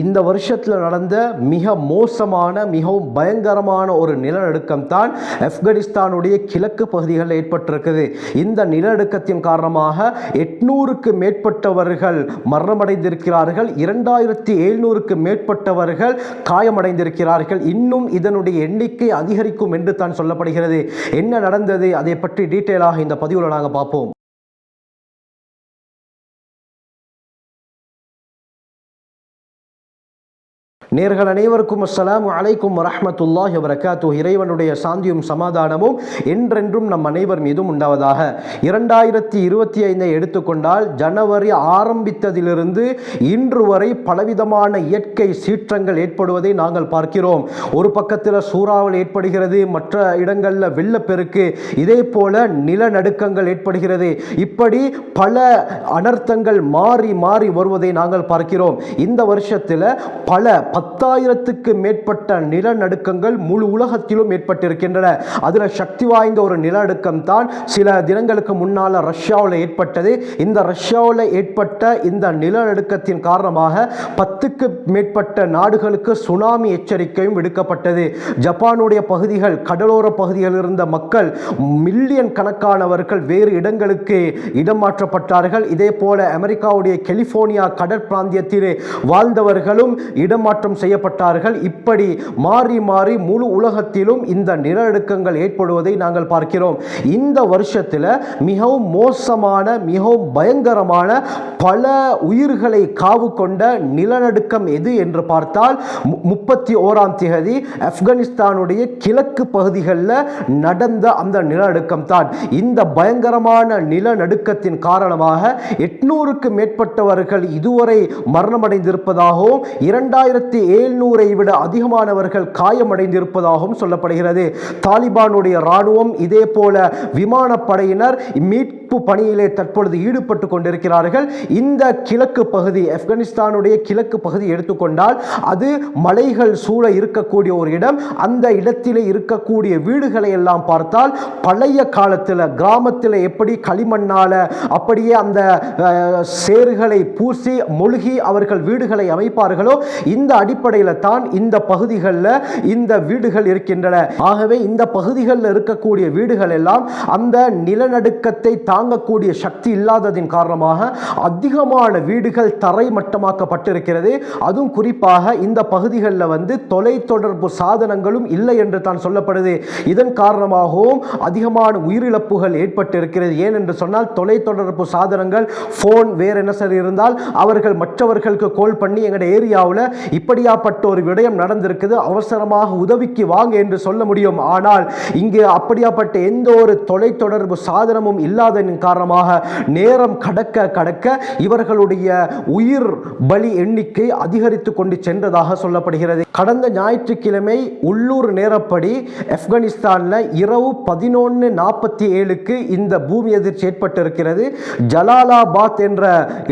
இந்த வருஷத்தில் நடந்த மிக மோசமான மிகவும் பயங்கரமான ஒரு நிலநடுக்கம் தான் ஆப்கானிஸ்தானுடைய கிழக்கு பகுதிகளில் ஏற்பட்டிருக்குது. இந்த நிலநடுக்கத்தின் காரணமாக எட்நூறுக்கு மேற்பட்டவர்கள் மரணமடைந்திருக்கிறார்கள். இரண்டாயிரத்தி எழுநூறுக்கு மேற்பட்டவர்கள் காயமடைந்திருக்கிறார்கள். இன்னும் இதனுடைய எண்ணிக்கை அதிகரிக்கும் என்று தான் சொல்லப்படுகிறது. என்ன நடந்தது அதை பற்றி டீட்டெயிலாக இந்த பதிவில் நாங்கள் பார்ப்போம். நேர்கள் அனைவருக்கும் அஸ்லாம் அலைக்கும் வரஹ்மத்துல்லாஹி வரகாத்து இறைவனுடைய சாந்தியும் சமாதானமும் என்றென்றும் நம் அனைவர் மீதும் உண்டாவதாக. இரண்டாயிரத்தி இருபத்தி ஐந்தை எடுத்துக்கொண்டால் ஜனவரி ஆரம்பித்ததிலிருந்து இன்று வரை பலவிதமான இயற்கை சீற்றங்கள் ஏற்படுவதை நாங்கள் பார்க்கிறோம். ஒரு பக்கத்தில் சூறாவல் ஏற்படுகிறது மற்ற இடங்களில் வெள்ளப்பெருக்கு இதே போல நிலநடுக்கங்கள் ஏற்படுகிறது. இப்படி பல அனர்த்தங்கள் மாறி மாறி வருவதை நாங்கள் பார்க்கிறோம். இந்த வருஷத்தில் பல பத்தாயிரத்துக்கு மேற்பட்ட நிலநடுக்கங்கள் முழு உலகத்திலும் ஏற்பட்டிருக்கின்றன. அதில் சக்தி வாய்ந்த ஒரு நிலநடுக்கம் தான் சில தினங்களுக்கு முன்னால் ரஷ்யாவில் ஏற்பட்டது. இந்த ரஷ்யாவில் ஏற்பட்ட இந்த நிலநடுக்கத்தின் காரணமாக பத்துக்கு மேற்பட்ட நாடுகளுக்கு சுனாமி எச்சரிக்கையும் விடுக்கப்பட்டது. ஜப்பானுடைய பகுதிகள் கடலோர பகுதிகளில் இருந்த மக்கள் மில்லியன் கணக்கானவர்கள் வேறு இடங்களுக்கு இடமாற்றப்பட்டார்கள் இதே போல அமெரிக்காவுடைய கெலிபோர்னியா கடற்பிராந்தியத்திலே வாழ்ந்தவர்களும் இடமாற்றம் மாற்றம் செய்யப்பட்டார்கள். இப்படி மாறி மாறி முழு உலகத்திலும் இந்த நிலநடுக்கங்கள் ஏற்படுவதை நாங்கள் பார்க்கிறோம். இந்த வருஷத்தில் மிகவும் மோசமான மிகவும் பயங்கரமான பல உயிர்களை காவு கொண்ட நிலநடுக்கம் எது என்று பார்த்தால் முப்பத்தி ஓராம் தேதி ஆப்கானிஸ்தானுடைய கிழக்கு பகுதிகளில் நடந்த அந்த நிலநடுக்கம் தான். இந்த பயங்கரமான நிலநடுக்கத்தின் காரணமாக எட்நூறுக்கு மேற்பட்டவர்கள் இதுவரை மரணமடைந்திருப்பதாகவும் இரண்டாயிரத்தி ஏழ்நூறை விட அதிகமானவர்கள் காயமடைந்திருப்பதாகவும் சொல்லப்படுகிறது. தாலிபானுடைய இராணுவம் இதே போல விமானப்படையினர் மீட்பு பணியிலே தற்பொழுது ஈடுபட்டு கொண்டிருக்கிறார்கள். இந்த கிழக்கு பகுதி ஆப்கானிஸ்தானுடைய கிழக்கு பகுதி எடுத்துக்கொண்டால் அது மலைகள் சூழ இருக்கக்கூடிய ஒரு இடம். அந்த இடத்திலே இருக்கக்கூடிய வீடுகளை எல்லாம் பார்த்தால் பழைய காலத்தில் கிராமத்தில் எப்படி களிமண்ணால அப்படியே அந்த சேறுகளை பூசி மொழுகி அவர்கள் வீடுகளை அமைப்பார்களோ இந்த அடிப்படையில் தான் இந்த பகுதிகளில் இந்த வீடுகள் இருக்கின்றன. ஆகவே இந்த பகுதிகளில் இருக்கக்கூடிய வீடுகள் எல்லாம் அந்த நிலநடுக்கத்தை தான் தாங்கக்கூடிய சக்தி இல்லாததின் காரணமாக அதிகமான வீடுகள் தரை மட்டமாக்கப்பட்டிருக்கிறது அதுவும் குறிப்பாக இந்த பகுதிகளில் வந்து தொலைத்தொடர்பு சாதனங்களும் இல்லை என்று தான் சொல்லப்படுது. இதன் காரணமாகவும் அதிகமான உயிரிழப்புகள் ஏற்பட்டிருக்கிறது. ஏன் என்று சொன்னால் தொலைத்தொடர்பு சாதனங்கள் ஃபோன் வேறு என்ன சார் இருந்தால் அவர்கள் மற்றவர்களுக்கு கால் பண்ணி எங்களுடைய ஏரியாவில் இப்படியாப்பட்ட ஒரு விடயம் நடந்திருக்குது. அவசரமாக உதவிக்கு வாங்க என்று சொல்ல முடியும். ஆனால் இங்கு அப்படியாப்பட்ட எந்த ஒரு தொலைத்தொடர்பு சாதனமும் இல்லாத இல்லாததின் காரணமாக நேரம் கடக்க கடக்க இவர்களுடைய உயிர் பலி எண்ணிக்கை அதிகரித்து கொண்டு சென்றதாக சொல்லப்படுகிறது. கடந்த ஞாயிற்றுக்கிழமை உள்ளூர் நேரப்படி ஆப்கானிஸ்தானில் இரவு பதினொன்று நாற்பத்தி ஏழுக்கு இந்த பூமி எதிர்ச்சி ஏற்பட்டிருக்கிறது. ஜலாலாபாத் என்ற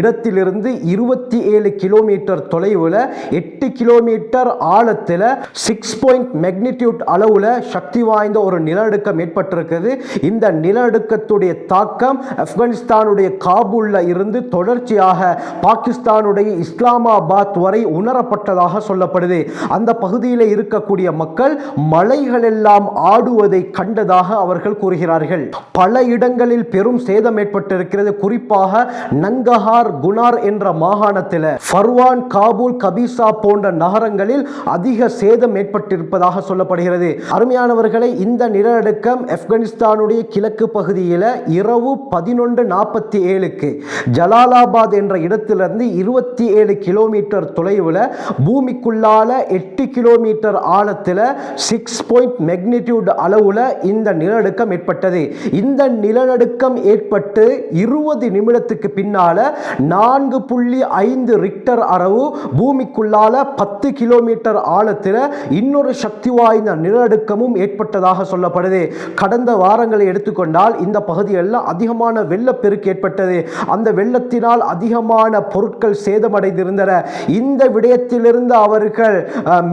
இடத்திலிருந்து இருபத்தி ஏழு கிலோமீட்டர் தொலைவில் எட்டு கிலோமீட்டர் ஆழத்தில் சிக்ஸ் பாயிண்ட் மெக்னிடியூட் அளவில் சக்தி வாய்ந்த ஒரு நிலநடுக்கம் ஏற்பட்டிருக்கிறது. இந்த நிலநடுக்கத்துடைய தாக்கம் ஆப்கானிஸ்தானுடைய காபூலில் இருந்து தொடர்ச்சியாக பாகிஸ்தானுடைய இஸ்லாமாபாத் வரை உணரப்பட்டதாக சொல்லப்படுது. அந்த பகுதியில் இருக்கக்கூடிய மக்கள் மலைகள் எல்லாம் ஆடுவதை கண்டதாக அவர்கள் கூறுகிறார்கள். பல இடங்களில் பெரும் சேதம் ஏற்பட்டிருக்கிறது. குறிப்பாக நங்கஹார் குனார் என்ற மாகாணத்தில். ஃபர்வான் காபூல் கபீசா போன்ற நகரங்களில் அதிக சேதம் ஏற்பட்டிருப்பதாக சொல்லப்படுகிறது. அருமையானவர்களை இந்த நிலநடுக்கம் ஆப்கானிஸ்தானுடைய கிழக்கு பகுதியில் இரவு பதினொன்று நாற்பத்தி ஏழுக்கு ஜலாலாபாத் என்ற இடத்திலிருந்து இருபத்தி ஏழு கிலோமீட்டர் தொலைவில் பூமிக்குள்ளால எட்டு கிலோமீட்டர் ஆழத்தில் சிக்ஸ் பாயிண்ட் மெக்னிடியூட் அளவில் இந்த நிலநடுக்கம் ஏற்பட்டது. இந்த நிலநடுக்கம் ஏற்பட்டு இருபது நிமிடத்துக்கு பின்னால நான்கு புள்ளி ஐந்து ரிக்டர் அளவு பூமிக்குள்ளால பத்து கிலோமீட்டர் ஆழத்தில் இன்னொரு சக்தி வாய்ந்த நிலநடுக்கமும் ஏற்பட்டதாக சொல்லப்படுது. கடந்த வாரங்களை எடுத்துக்கொண்டால் இந்த பகுதியெல்லாம் அதிகமான வெள்ளப்பெருக்கு ஏற்பட்டது. அந்த வெள்ளத்தினால் அதிகமான பொருட்கள் சேதமடைந்திருந்தன. இந்த விடயத்திலிருந்து அவர்கள்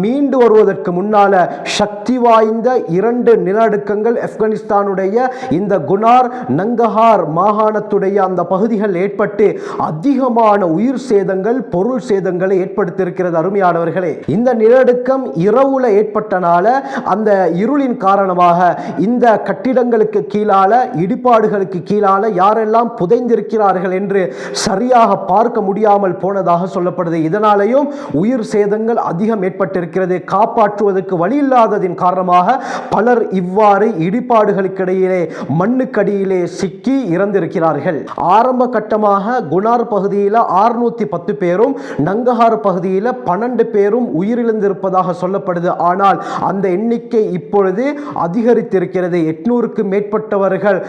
மீண்டு வருவதற்கு முன்னால சக்தி வாய்ந்த இரண்டு நிலநடுக்கங்கள் ஆப்கானிஸ்தானுடைய இந்த குனார் நங்கஹார் மாகாணத்துடைய அந்த பகுதிகள் ஏற்பட்டு அதிகமான உயிர் சேதங்கள் பொருள் சேதங்களை ஏற்படுத்தியிருக்கிறது அருமையானவர்களே. இந்த நிலநடுக்கம் இரவுல ஏற்பட்டனால அந்த இருளின் காரணமாக இந்த கட்டிடங்களுக்கு கீழால இடிபாடுகளுக்கு கீழே கீழால யாரெல்லாம் புதைந்திருக்கிறார்கள் என்று சரியாக பார்க்க முடியாமல் போனதாக சொல்லப்படுது. இதனாலேயும் உயிர் சேதங்கள் அதிகம் ஏற்பட்டிருக்கிறது. காப்பாற்றுவதற்கு வழி இல்லாததின் காரணமாக பலர் இவ்வாறு இடிபாடுகளுக்கிடையிலே மண்ணுக்கடியிலே சிக்கி இறந்திருக்கிறார்கள். ஆரம்ப கட்டமாக குணார் பகுதியில் ஆறுநூத்தி பத்து பேரும் நங்கஹார் பகுதியில் பன்னெண்டு பேரும் உயிரிழந்திருப்பதாக சொல்லப்படுது. ஆனால் அந்த எண்ணிக்கை இப்பொழுது அதிகரித்திருக்கிறது. எட்நூறுக்கு மேற்பட்டவர்கள்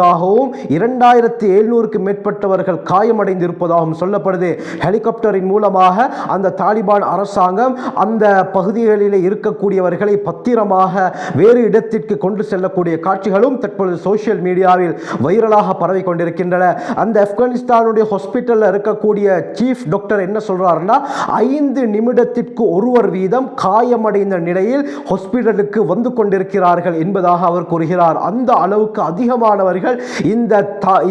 மரணித்திருப்பதாகவும் இரண்டாயிரத்தி எழுநூறுக்கு மேற்பட்டவர்கள் காயமடைந்திருப்பதாகவும் சொல்லப்படுது. ஹெலிகாப்டரின் மூலமாக அந்த தாலிபான் அரசாங்கம் அந்த பகுதிகளில் இருக்கக்கூடியவர்களை பத்திரமாக வேறு இடத்திற்கு கொண்டு செல்லக்கூடிய காட்சிகளும் தற்பொழுது சோஷியல் மீடியாவில் வைரலாக பரவி கொண்டிருக்கின்றன. அந்த ஆப்கானிஸ்தானுடைய ஹாஸ்பிட்டலில் இருக்கக்கூடிய சீஃப் டாக்டர் என்ன சொல்கிறாருன்னா ஐந்து நிமிடத்திற்கு ஒருவர் வீதம் காயமடைந்த நிலையில் ஹாஸ்பிட்டலுக்கு வந்து கொண்டிருக்கிறார்கள் என்பதாக அவர் கூறுகிறார். அந்த அளவுக்கு அதிகமானவர்கள் இந்த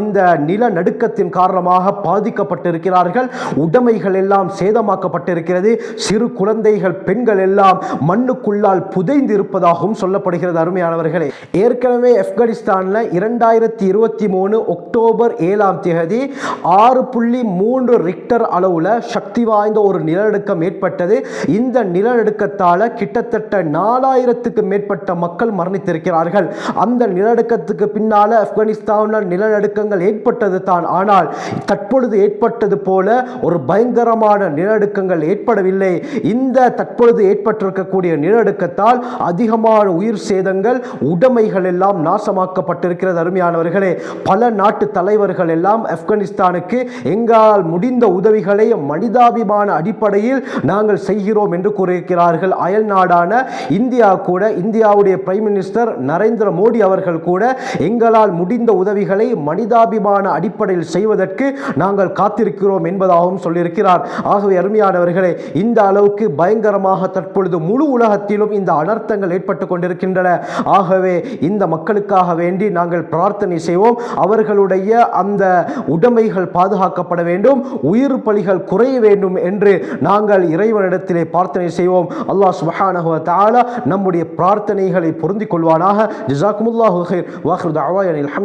இந்த நிலநடுக்கத்தின் காரணமாக பாதிக்கப்பட்டிருக்கிறார்கள். உடைமைகள் எல்லாம் சேதமாக்கப்பட்டிருக்கிறது. சிறு குழந்தைகள் பெண்கள் எல்லாம் மண்ணுக்குள்ளால் புதைந்து இருப்பதாகவும் சொல்லப்படுகிறது அருமையானவர்களே. ஏற்கனவே ஆப்கானிஸ்தானில் இரண்டாயிரத்தி இருபத்தி மூணு அக்டோபர் ஏழாம் தேதி ஆறு புள்ளி மூன்று ரிக்டர் அளவில் சக்தி வாய்ந்த ஒரு நிலநடுக்கம் ஏற்பட்டது. இந்த நிலநடுக்கத்தால் கிட்டத்தட்ட நாலாயிரத்துக்கு மேற்பட்ட மக்கள் மரணித்திருக்கிறார்கள். அந்த நிலநடுக்கத்துக்கு பின்னால் ஆப்கானிஸ்தானில் நிலநடுக்கங்கள் ஏற்பட்டது தான். ஆனால் தற்பொழுது ஏற்பட்டது போல ஒரு பயங்கரமான நிலநடுக்கங்கள் ஏற்படவில்லை. இந்த தற்பொழுது ஏற்பட்டிருக்கக்கூடிய நிலநடுக்கத்தால் அதிகமான உயிர் சேதங்கள் உடைமைகள் எல்லாம் நாசமாக்கப்பட்டிருக்கிறது அருமையானவர்களே. பல நாட்டு தலைவர்கள் எல்லாம் ஆப்கானிஸ்தானுக்கு எங்களால் முடிந்த உதவிகளை மனிதாபிமான அடிப்படையில் நாங்கள் செய்கிறோம் என்று கூறியிருக்கிறார்கள். அயல் நாடான இந்தியா கூட இந்தியாவுடைய பிரைம் மினிஸ்டர் நரேந்திர மோடி அவர்கள் கூட எங்களால் முடிந்த உதவிகளை மனிதாபிமான அடிப்படையில் செய்வதற்கு நாங்கள் காத்திருக்கிறோம் என்பதாகவும் சொல்லியிருக்கிறார். ஆகவே அருமையானவர்களே இந்த அளவுக்கு பயங்கரமாக தற்பொழுது முழு உலகத்திலும் இந்த அனர்த்தங்கள் ஏற்பட்டு கொண்டிருக்கின்றன. ஆகவே இந்த மக்களுக்காக வேண்டி நாங்கள் பிரார்த்தனை செய்வோம். அவர்களுடைய அந்த உடைமைகள் பாதுகாக்கப்பட வேண்டும். உயிர் பலிகள் குறைய வேண்டும் என்று நாங்கள் இறைவனிடத்திலே பிரார்த்தனை செய்வோம். அல்லாஹ் சுப்ஹானஹு தாலா நம்முடைய பிரார்த்தனைகளை பொருந்திக் கொள்வானாக. ஜஸாக்குமுல்லாஹு ஹைர் வாஹிரு தஅவாயன்